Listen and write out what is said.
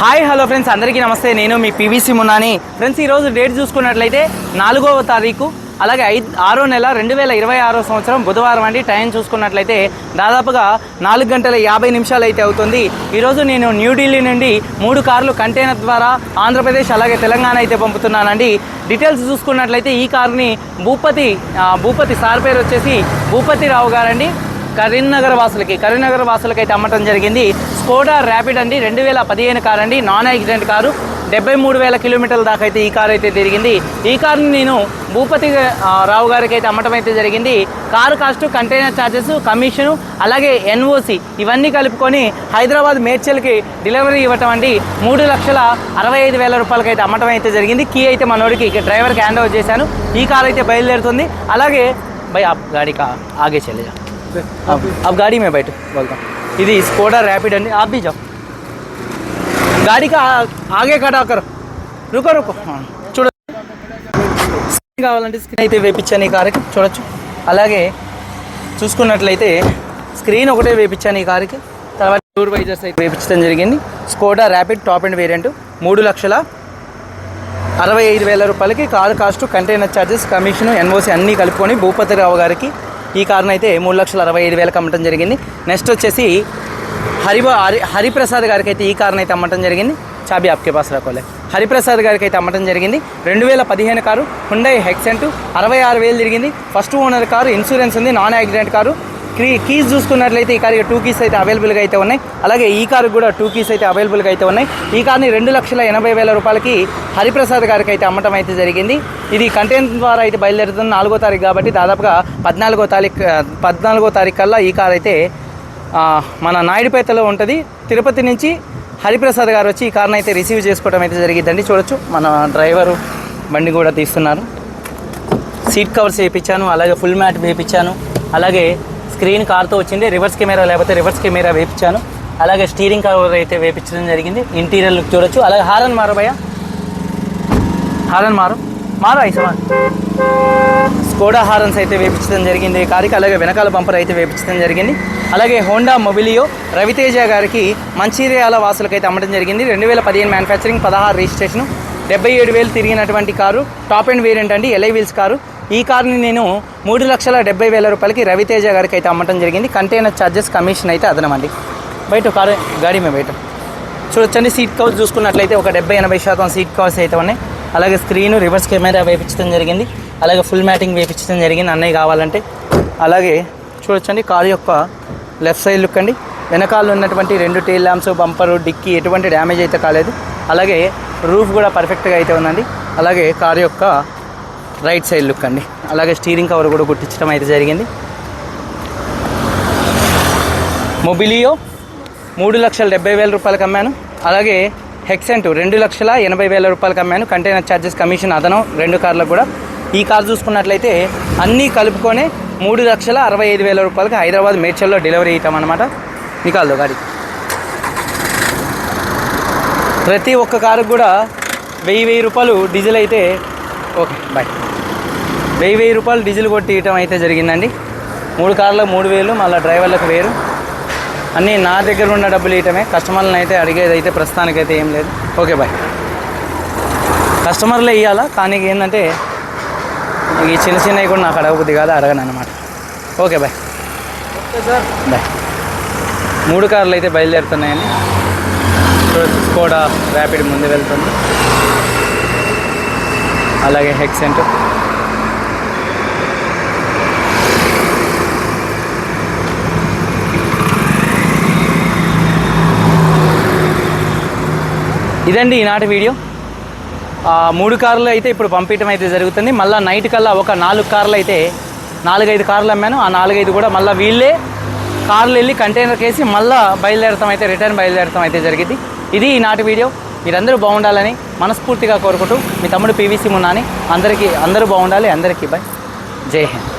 Hi hello friends అందరికీ నమస్తే. నేను మీ పీవీసీ మున్నాని. ఫ్రెండ్స్ ఈరోజు డేట్ చూసుకున్నట్లయితే నాలుగవ తారీఖు అలాగే ఐదు ఆరో నెల రెండు వేల ఇరవై ఆరో సంవత్సరం బుధవారం అండి. టైం చూసుకున్నట్లయితే దాదాపుగా నాలుగు గంటల యాభై నిమిషాలు అయితే అవుతుంది. ఈరోజు నేను న్యూఢిల్లీ నుండి మూడు కార్లు కంటైనర్ ద్వారా ఆంధ్రప్రదేశ్ అలాగే తెలంగాణ అయితే పంపుతున్నానండి. డీటెయిల్స్ చూసుకున్నట్లయితే ఈ కారుని భూపతి భూపతి సార్ పేరు వచ్చేసి భూపతి రావు గారండి. కరీంనగర్ వాసులకి కరీంనగర్ వాసులకి అయితే అమ్మటం జరిగింది. స్కోడా ర్యాపిడ్ అండి రెండు వేల పదిహేను కార్ అండి. నాన్ యాక్సిడెంట్ కారు డెబ్బై మూడు వేల కిలోమీటర్ల దాకా అయితే ఈ కారు అయితే తిరిగింది. ఈ కారుని నేను భూపతి రావు గారికి అయితే అమ్మటం అయితే జరిగింది. Car cost container charges commission అలాగే ఎన్ఓసి ఇవన్నీ కలుపుకొని హైదరాబాద్ మేడ్చల్కి డెలివరీ ఇవ్వటం అండి. మూడు లక్షల అరవై ఐదు వేల రూపాయలకి అయితే అమ్మటం అయితే జరిగింది. కీ అయితే మనోడికి డ్రైవర్కి హ్యాండ్ ఓవర్ చేశాను. ఈ కారు అయితే బయలుదేరుతుంది. అలాగే బై ఆప్ గాడి ఆగే చెల్లెజా जा अब अब गाड़ी में बैठो बोलता हूँ ఇది स्कोडा रैपिड అండి आप भी जाओ गाड़ी का आ- आगे खड़ा करो रुको रुको हाँ, చూడండి స్క్రీన్ కావాలంటే స్క్రీన్ అయితే వేపించాను ఈ కార్కి చూడొచ్చు అలాగే చూసుకున్నట్లయితే స్క్రీన్ ఒకటే వేపించాను ఈ కార్కి తర్వాత టూర్ వైజర్స్ అయితే వేపించడం జరిగింది Skoda Rapid top and variant మూడు లక్షల అరవై ఐదు వేల రూపాయలకి car cost container charges commission NOC అన్నీ కలుపుకొని భూపతిరావు గారికి ఈ కారును అయితే మూడు లక్షల అరవై ఐదు వేలకు అమ్మటం జరిగింది. నెక్స్ట్ వచ్చేసి హరిబా హరి హరిప్రసాద్ గారికి అయితే ఈ కారును అయితే అమ్మటం జరిగింది. చాబీ ఆప్కే పాస్ రాకోలే. హరిప్రసాద్ గారికి అయితే అమ్మటం జరిగింది. రెండు వేల పదిహేను కారు హుండై హెక్సెంట్ అరవై ఆరు వేలు తిరిగింది. ఫస్ట్ ఓనర్ కారు ఇన్సూరెన్స్ ఉంది నాన్ యాక్సిడెంట్ కారు. క్రీ కీస్ చూసుకున్నట్లయితే ఈ కారు టూ కీస్ అయితే అవైలబుల్గా అయితే ఉన్నాయి. అలాగే ఈ కారు కూడా టూ కీస్ అయితే అవైలబుల్గా అయితే ఉన్నాయి. ఈ కార్ని రెండు లక్షల ఎనభై వేల రూపాయలకి హరిప్రసాద్ గారికి అయితే అమ్మటం అయితే జరిగింది. ఇది కంటెంట్ ద్వారా అయితే బయలుదేరుతుంది. నాలుగో తారీఖు కాబట్టి దాదాపుగా పద్నాలుగో తారీఖు పద్నాలుగో తారీఖు కల్లా ఈ కార్ అయితే మన నాయుడుపేటలో ఉంటుంది. తిరుపతి నుంచి హరిప్రసాద్ గారు వచ్చి ఈ కార్ని అయితే రిసీవ్ చేసుకోవడం అయితే జరిగిందండి చూడొచ్చు. మన డ్రైవరు బండి కూడా తీస్తున్నారు. సీట్ కవర్స్ వేయించాను. అలాగే ఫుల్ మ్యాట్ వేయించాను. అలాగే స్క్రీన్ కార్తో వచ్చింది రివర్స్ కెమెరా లేకపోతే రివర్స్ కెమెరా వేపించాను. అలాగే స్టీరింగ్ కవర్ అయితే వేయించడం జరిగింది. ఇంటీరియర్ లుక్ చూడొచ్చు. అలాగే హారన్ మారు భయ్య. హారన్ మారు. మారు ఐసమా స్కోడా హారన్స్ అయితే వేపించడం జరిగింది కారికి కారుకి. అలాగే వెనకాల బంపర్ అయితే వేపించడం జరిగింది. అలాగే హోండా మొబిలియో రవితేజ గారికి మంచిర్యాల వాసులకు అయితే అమ్మడం జరిగింది. రెండు వేల పదిహేను మ్యానుఫ్యాక్చరింగ్ పదహారు రిజిస్ట్రేషన్ డెబ్బై ఏడు వేలు తిరిగినటువంటి కారు. టాప్ అండ్ వేరియంట్ అండి. Alloy wheels car. ఈ కారుని నేను మూడు లక్షల డెబ్బై వేల రూపాయలకి రవితేజ గారికి అయితే అమ్మటం జరిగింది. కంటైనర్ ఛార్జెస్ కమిషన్ అయితే అదనమండి. బయట కారు గాడి మేము బయట. చూడొచ్చండి సీట్ కవర్స్ చూసుకున్నట్లయితే ఒక డెబ్బై ఎనభై శాతం సీట్ కవర్స్ అయితే ఉన్నాయి. అలాగే స్క్రీన్ రివర్స్ కెమెరా వేపించడం జరిగింది. అలాగే ఫుల్ మ్యాటింగ్ వేపించడం జరిగింది అన్నయ్య కావాలంటే. అలాగే చూడొచ్చండి కారు యొక్క లెఫ్ట్ సైడ్ లుక్ అండి. వెనకాల ఉన్నటువంటి రెండు టైల్ ల్యాంప్స్ బంపరు డిక్కీ ఎటువంటి డ్యామేజ్ అయితే కాలేదు. అలాగే రూఫ్ కూడా పర్ఫెక్ట్గా అయితే ఉందండి. అలాగే కారు యొక్క రైట్ సైడ్ లుక్ అండి. అలాగే స్టీరింగ్ కవర్ కూడా గుర్తించడం అయితే జరిగింది. మొబిలియో మూడు లక్షల డెబ్బై వేల రూపాయలకు అమ్మాను. అలాగే హెక్సెంట్ రెండు లక్షల ఎనభై వేల రూపాయలకు అమ్మాను. కంటైనర్ ఛార్జెస్ కమిషన్ అదనం రెండు కార్లకు కూడా. ఈ కార్ చూసుకున్నట్లయితే అన్నీ కలుపుకొని మూడు లక్షల అరవై ఐదు వేల రూపాయలకి హైదరాబాద్ మేడ్చల్లో డెలివరీ ఇస్తామన్నమాట నికాల్దో గాడి. ప్రతి ఒక్క కారుకు కూడా వెయ్యి వెయ్యి రూపాయలు డీజిల్ అయితే. Okay bye. వెయ్యి వెయ్యి రూపాయలు డీజిల్ కొట్టి ఇవ్వటం అయితే జరిగిందండి. మూడు కార్లకు మూడు వేలు మళ్ళీ డ్రైవర్లకు వేరు. అన్నీ నా దగ్గర ఉన్న డబ్బులు ఇవ్వటమే. కస్టమర్లను అయితే అడిగేది అయితే ప్రస్తుతానికైతే ఏం లేదు. Okay bye. కస్టమర్లే ఇవ్వాలా కానీ ఏంటంటే ఈ చిన్న చిన్నవి కూడా నాకు అడగబుద్ది కాదు అడగను అనమాట ఓకే బాయ్. బాయ్. మూడు కార్లు అయితే బయలుదేరుతున్నాయండి. స్కోడా ర్యాపిడ్ ముందు వెళ్తుంది. అలాగే హెక్సెంట్ ఇదండి ఈనాటి వీడియో. మూడు కార్లు అయితే ఇప్పుడు పంపించడం అయితే జరుగుతుంది. మళ్ళీ నైట్ కల్లా ఒక నాలుగు కార్లు అయితే నాలుగైదు కార్లు అమ్మాను. ఆ నాలుగైదు కూడా మళ్ళీ వీళ్ళే కార్లు వెళ్ళి కంటైనర్కి వేసి మళ్ళీ బయలుదేరతాం అయితే రిటర్న్ బయలుదేరతాం అయితే జరిగింది. ఇది ఈనాటి వీడియో. మీరందరూ బాగుండాలని మనస్ఫూర్తిగా కోరుకుంటూ మీ తమ్ముడు పీవీసీ మున్నాని అందరికీ అందరూ బాగుండాలి. అందరికీ బాయ్ జై హింద్.